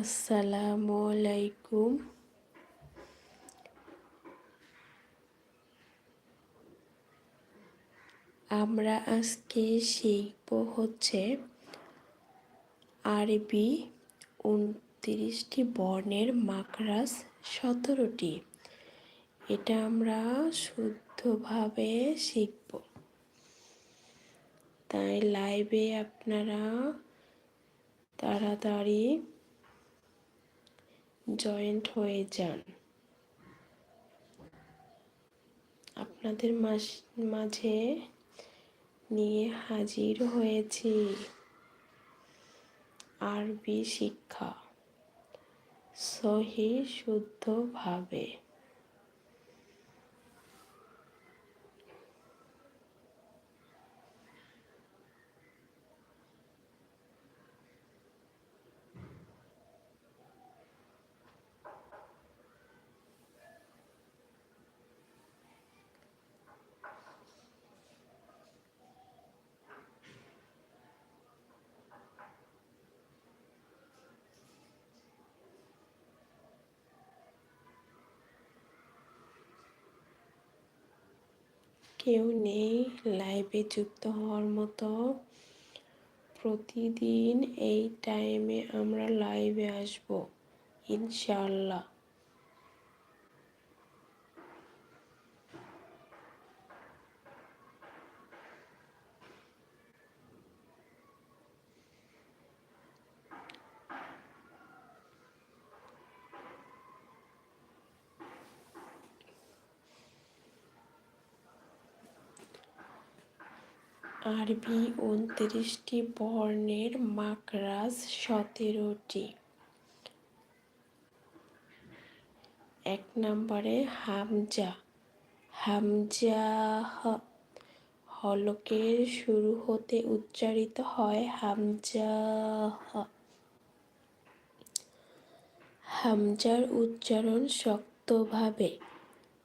আসসালামু আলাইকুম আমরা আজকে শিখব হচ্ছে আরবি উনত্রিশটি বর্ণের মাকরাস সতেরোটি। এটা আমরা শুদ্ধভাবে শিখব। তাই লাইভে আপনারা তাড়াতাড়ি জয়েন্ট হয়ে যান। আপনাদের মাঝে নিয়ে হাজির হয়েছি। আরবি শিক্ষা সহি শুদ্ধভাবে কেউ নেই লাইভে যুক্ত হওয়ার মতো। প্রতিদিন এই টাইমে আমরা লাইভে আসব ইনশাল্লাহ আরবি উনত্রিশটি বর্ণের মাকরাজ সতেরোটি। এক নম্বরে হামজা। হামজা হলকের শুরু হতে উচ্চারিত হয় হামজা হামজার উচ্চারণ শক্তভাবে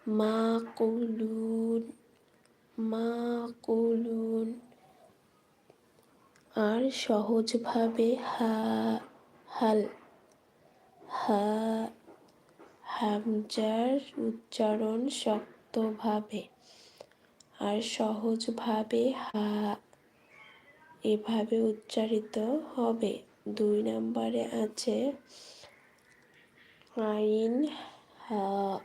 মা কুলুন মা কুলুন আর সহজভাবে হা, হাল, হা, হামজার উচ্চারণ শক্তভাবে। আর সহজভাবে হা, এভাবে উচ্চারিত হবে। দুই নম্বরে আছে আইন, হা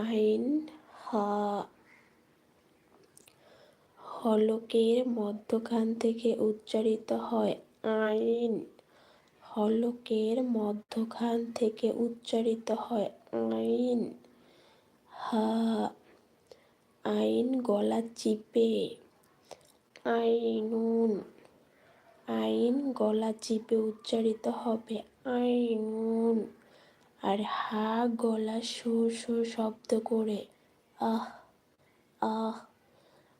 আইন হা, হলকের মধ্যখান থেকে উচ্চারিত হয়। আইন হলকের মধ্যখান থেকে উচ্চারিত হয়। আইন হা, আইন গলা চিপে। আইনুন, আইন গলা চিপে উচ্চারিত হবে। আইনুন আর হা গলা সু সু শব্দ করে, আহ আহ,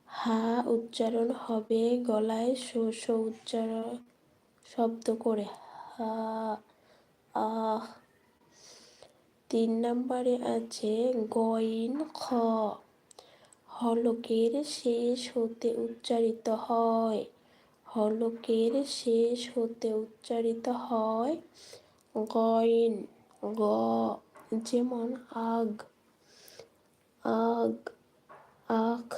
হা উচ্চারণ হবে গলায় শো শো উচ্চারণ শব্দ করে, হা, আহ। তিন নম্বরে আছে গইন খ, হলকের শেষ হতে উচ্চারিত হয়, হলকের শেষ হতে উচ্চারিত হয় গইন। গ যেমন আগ আগ আখ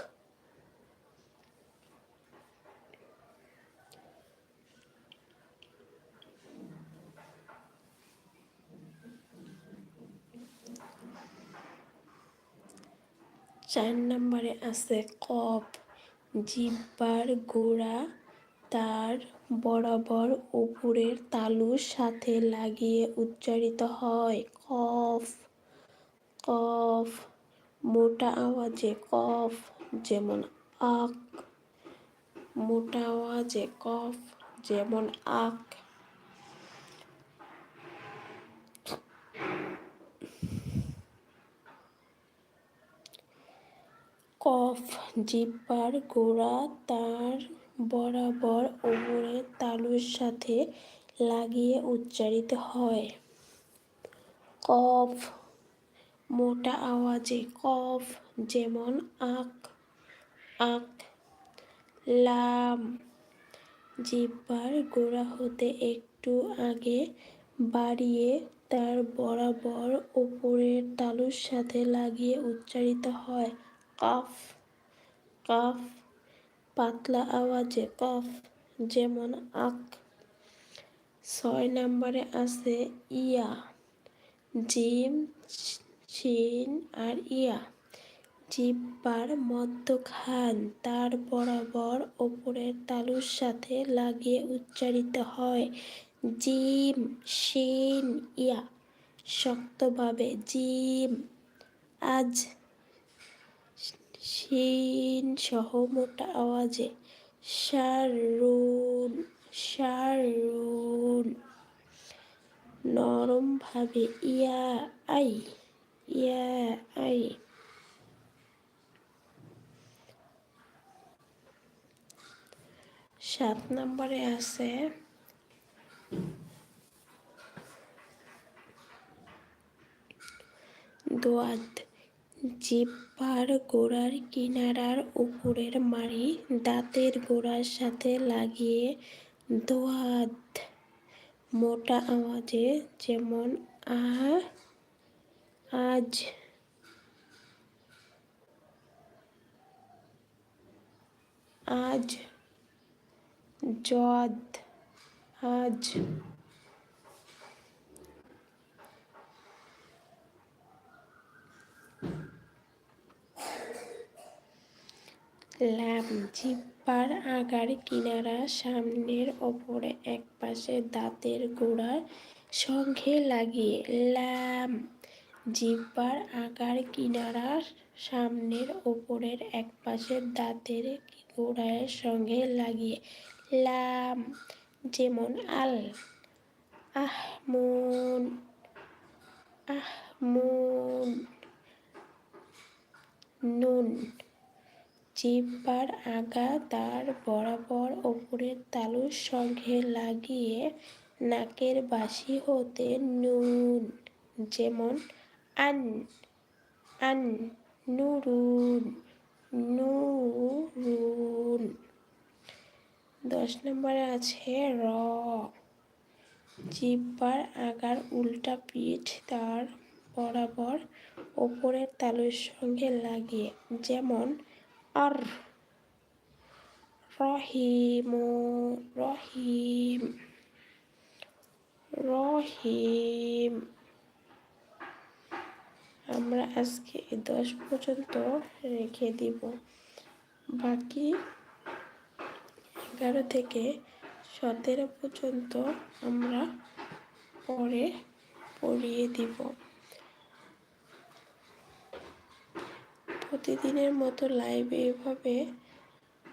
চার নম্বরে আছে কপ জিব্বার গোড়া তার বরাবর উপরের তালুর সাথে লাগিয়ে উচ্চারিত হয়। কফ কফ, মোটা আওয়াজে কফ, যেমন আক, মোটা আওয়াজে কফ, যেমন আক। কফ, জিব্বার গোড়া তার বরাবর ওপরের তালুর সাথে লাগিয়ে উচ্চারিত হয়। কফ, মোটা আওয়াজে কফ যেমন আক আক, লাম। জিহ্বার গোড়া হতে একটু আগে বাড়িয়ে তার বরাবর ওপরের তালুর সাথে লাগিয়ে উচ্চারিত হয়। কফ কফ পাতলা আওয়াজে, কফ, যেমন আক ছয় নম্বরে আছে ইয়া, জিম, শিন আর ইয়া। জিব্বার মধ্যখান, তার বরাবর ওপরের তালুর সাথে লাগিয়ে উচ্চারিত হয় জিম, শিন, ইয়া। শক্তভাবে জিম, আজ শিন সহ মোটা আওয়াজে, Sharun Sharun. নরমভাবে yeah I yeah I. সাত নম্বরে আছে, দোয়াদ। জিব্বার গোড়ার কিনারার উপরের মাড়ি দাঁতের গোড়ার সাথে লাগিয়ে দোয়াদ। মোটা আওয়াজে যেমন আ আজ আজ জদ আজ ল্যাম জিব্বার আগার কিনারা সামনের ওপরে এক পাশে দাঁতের গোড়ার সঙ্গে লাগিয়ে ল্যাম জিব্বার আগার কিনারা সামনের ওপরের এক পাশে দাঁতের গোড়ার সঙ্গে লাগিয়ে লাম যেমন আল আহমুন আহমুন, নুন জিব্বার আগা তার বরাবর ওপরের তালুর সঙ্গে লাগিয়ে নাকের বাসি হতে নুন, যেমন আন আন, নুরুন নুরুন। দশ নম্বরে আছে র। জিব্বার আগার উল্টা পিঠ তার বরাবর ওপরের তালুর সঙ্গে লাগিয়ে, যেমন আর রহিম রহিম রহিম আমরা আজকে দশ পর্যন্ত রেখে দিব। বাকি এগারো থেকে সতেরো পর্যন্ত আমরা পরে পড়িয়ে দিব। প্রতিদিনের মতো লাইভে এভাবে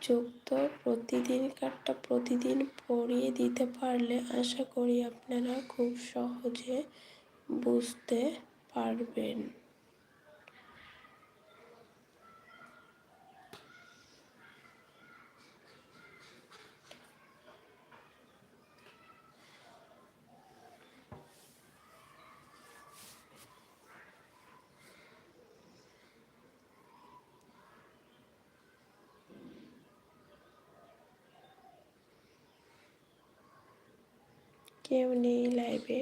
যুক্ত প্রতিদিন কার্ডটা প্রতিদিন পড়িয়ে দিতে পারলে আশা করি আপনারা খুব সহজে বুঝতে পারবেন। কেউ নেই লাইভে